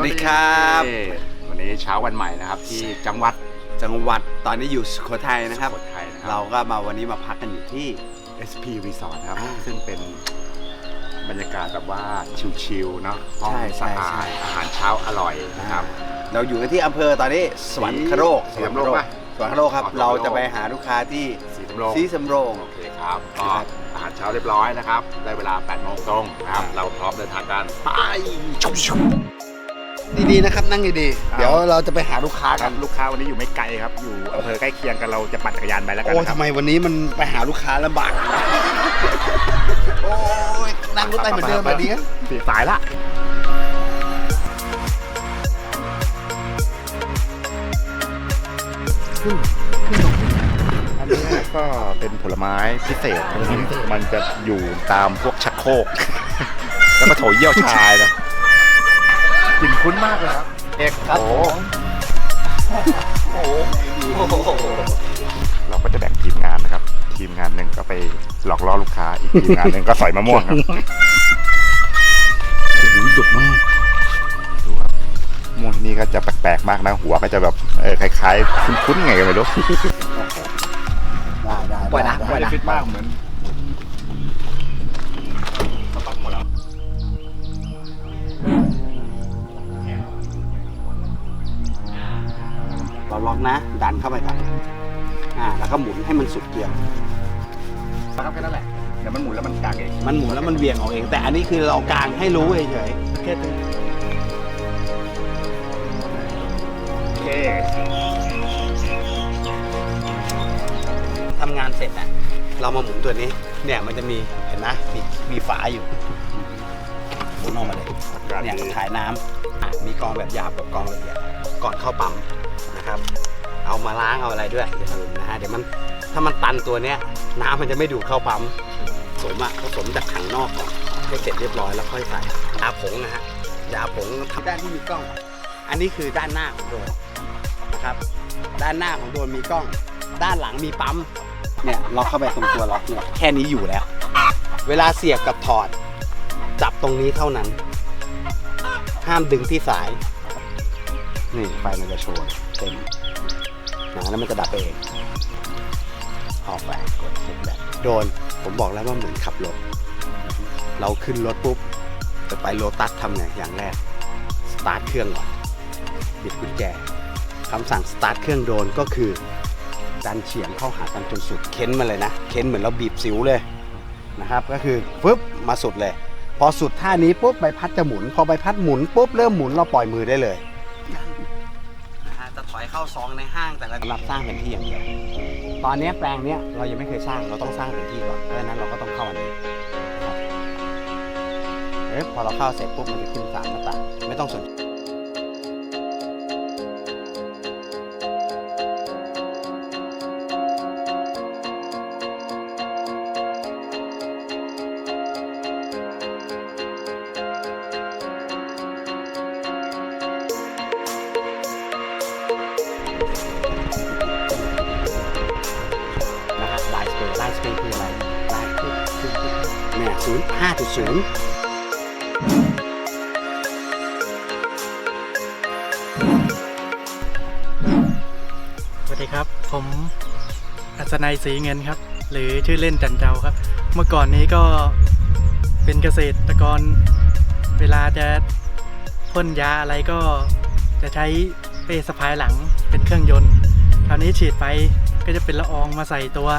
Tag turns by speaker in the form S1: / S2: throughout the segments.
S1: วัสดีครับ
S2: วันนี้เช้าวันใหม่นะครับที่จังหวัด
S1: จังหวัดตอนนี้อยู่สุโขทัยนะครับ
S2: สุโขทัยนะค
S1: เรา
S2: รับ
S1: ก็มาวันนี้มาพักกันอยู่ที่
S2: SP Resort ครับ ซึ่งเป็นบรรยากาศแบบว่าชิลๆเนาะห้อง
S1: ใช่ใช่
S2: สะอา
S1: ใช่
S2: ดอาหารเช้าอร่อยนะครับ
S1: เราอยู่กันที่อำเภอตอนนี้สวรรคโลก
S2: ศรีสำโรงปะ
S1: สวรรคโลกครับ
S2: อ๋อสวรรคโลก
S1: เราจะไปหาลูกค้าที่
S2: สีสำโรง
S1: ซีสำโรง
S2: โอเคครับ
S1: ครั
S2: ก็
S1: บ
S2: อาหารเช้าเรียบร้อยนะครับ ได้เวลา8โมงตรงนะครับ เราพร้อมเดินทางกันไปชุบชุบ
S1: ดีๆนะครับ นั่งดีๆ เดี๋ยวเราจะไปหาลูกค้า
S2: ค
S1: กั
S2: รั
S1: น
S2: บลูกค้าวันนี้อยู่ไม่ไกลครับ อยู่อำเภอใกล้เคียงกันเราจะปั่นจักรยานไปแล้วกัน
S1: โอ้
S2: นะครั
S1: ทำ
S2: บ
S1: ไมวันนี้มันไปหาลูกค้าลำบากโอ้ยนั่งรถไปเหมือนเดิมแบบนี้
S2: สายละอันนี้ก็เป็นผลไม้พิเศษ มันจะอยู่ตามพวกชักโครก แล้วก็โถเยี่ยวชายนะ กลิ่นคุ้นมากเลยครับเอกโอ้เราก็จะแบ่งทีมงานนะครับ ทีมงานหนึ่งก็ไปหลอกล่อลูกค้า อีกทีมงานหนึ่งก็สอยมะม่วงครับ
S1: โอ้โหดุมาก
S2: ดูครับมะม่วงที่นี่ก็จะแปลกๆมากนะหัวก็จะแบบเออคล้ายๆ คุ้นๆไงก็ไม่รู้
S1: ได้ได้
S2: ปล่อยนะ
S1: ได้
S2: ปล่อยนะ
S1: ได้
S2: ฟิตมากเหมือน
S1: เราล็อกนะ ดันเข้าไปก่อนอ่าแล้วก็หมุนให้มันสุดเกี่ยว
S2: ครับแค่นั้นแหละเดี๋ยวมันหมุนแล้วมันกางเอง
S1: มันหมุนแล้วมันเหวี่ยงออกเอง แต่อันนี้คือเรากางให้รู้เฉยๆแค่นี้
S2: โอเค
S1: ทำงานเสร็จอะเรามาหมุนตัวนี้ เนี่ยมันจะมีเห็นไหมมีมีฝาอยู่หมุนออกมาเลยเนี่ยถ่ายน้ำอะมีกรองแบบหยาบกับกรองละเอียดก่อนเข้าปั๊ม นะครับ เอามาล้างเอาอะไรด้วยอย่าลืมนะฮะเดี๋ยวมันถ้ามันตันตัวเนี้ยน้ำมันจะไม่ดูดเข้าปั๊มผสมอะผสมจากถังนอกก่อนให้เสร็จเรียบร้อยแล้วค่อยใส่ยาผงนะฮะยาผงทำด้านที่มีกล้อง อันนี้คือด้านหน้าของโดรนนะครับ ด้านหน้าของโดรนมีกล้อง ด้านหลังมีปั๊มเนี่ยล็อกเข้าไปตรงตัวล็อกเนี่ยแค่นี้อยู่แล้ว เวลาเสียบกับถอด จับตรงนี้เท่านั้น ห้ามดึงที่สาย นี่ไฟมันจะโชว์เต็มนะแล้วมันจะดับเองออกไปกดเช็คแบตโดนผมบอกแล้วว่าเหมือนขับรถ เราขึ้นรถปุ๊บ จะไปโลตัสทำไงอย่างแรกสตาร์ทเครื่องก่อนบิดกุญแจคำสั่งสตาร์ทเครื่องโดนก็คือดันเฉียงเข้าหากันจนสุดเค้นมาเลยนะ เค้นเหมือนเราบีบสิวเลยนะครับ ก็คือปึ๊บมาสุดเลย พอสุดท่านี้ปุ๊บใบพัดจะหมุน พอใบพัดหมุนปุ๊บเริ่มหมุนเราปล่อยมือได้เลย ถอยเข้าซองในห้างแต่ละสำหรับสร้างเป็นที่อย่างเดียว ตอนนี้แปลงเนี้ยเรายังไม่เคยสร้างเราต้องสร้างเป็นที่ก่อนเพราะฉะนั้นเราก็ต้องเข้าอันนี้นะครับเอ๊ะพอเราเข้าเสร็จปุ๊บมันจะขึ้นสามหน้าต่างไม่ต้องสนใจ
S3: สวัสดีครับ ผมอัศนัยสีเงินครับ หรือชื่อเล่นจันเจ้าครับ เมื่อก่อนนี้ก็เป็นเกษตรกร เวลาจะพ่นยาอะไรก็จะใช้เปสพายหลังเป็นเครื่องยนต์ คราวนี้ฉีดไปก็จะเป็นละอองมาใส่ตัว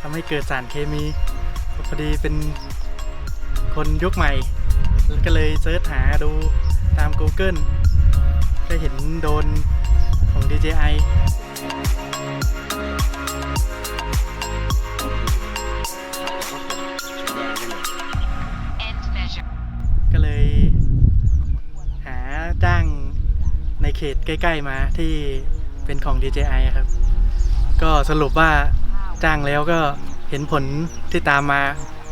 S3: ทำให้เกิดสารเคมีพอดีเป็น คนยุคใหม่ ก็เลยเซิร์ชหาดูตาม Google ก็เห็นโดนของ DJI ก็เลย หาจ้างในเขตใกล้ ๆ มาที่เป็นของ DJI ครับ ก็สรุปว่าจ้างแล้วก็เห็นผลที่ตามมา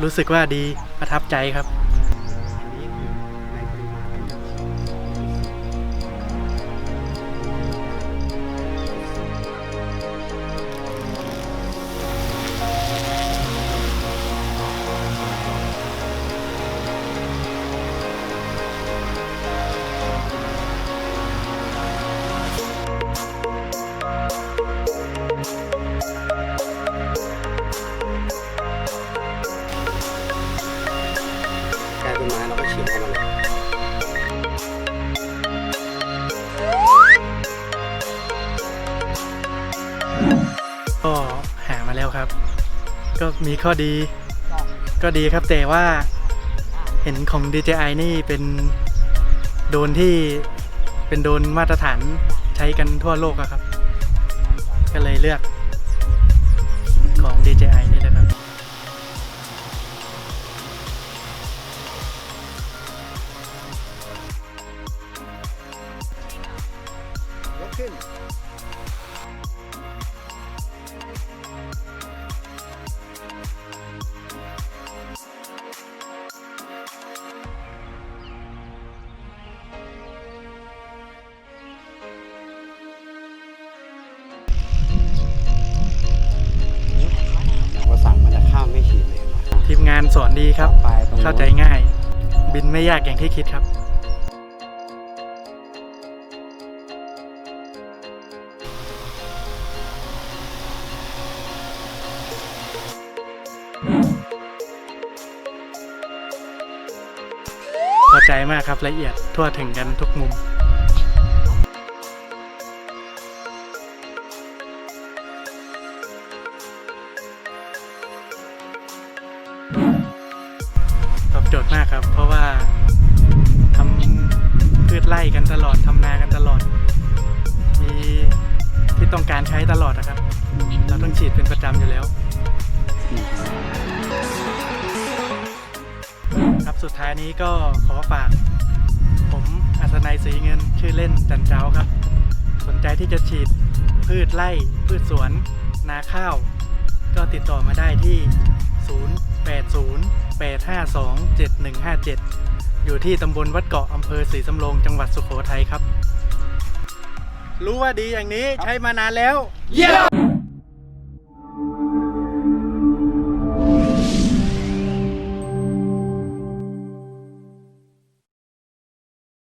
S3: รู้สึกว่าดีประทับใจครับ ก็มีข้อดี ก็ดีครับแต่ว่าเห็นของ DJI นี่เป็นโดนที่เป็นโดนมาตรฐานใช้กันทั่วโลกอะครับ ก็เลยเลือกของ DJI นี่แหละครับ ทีมงานสอนดีครับ
S1: ไปตรงนู้น
S3: เข้าใจง่าย บินไม่ยากอย่างที่คิดครับ พอใจมากครับละเอียดทั่วถึงกันทุกมุมำพืชไร่กันตลอดทำนากันตลอด มีที่ต้องการใช้ตลอดนะครับ เราต้องฉีดเป็นประจำอยู่แล้ว ครับสุดท้ายนี้ก็ขอฝาก ผมอัศนัยศรีเงินชื่อเล่นจันเจ้าครับ สนใจที่จะฉีดพืชไร่พืชสวน นาข้าว ก็ติดต่อมาได้ที่ 0808527157 อยู่ที่ตำบลวัดเกาะอำเภอศรีสำโรงจังหวัดสุโขทัยครับ รู้ว่าดีอย่างนี้ใช้มานานแล้ว เยี่ยม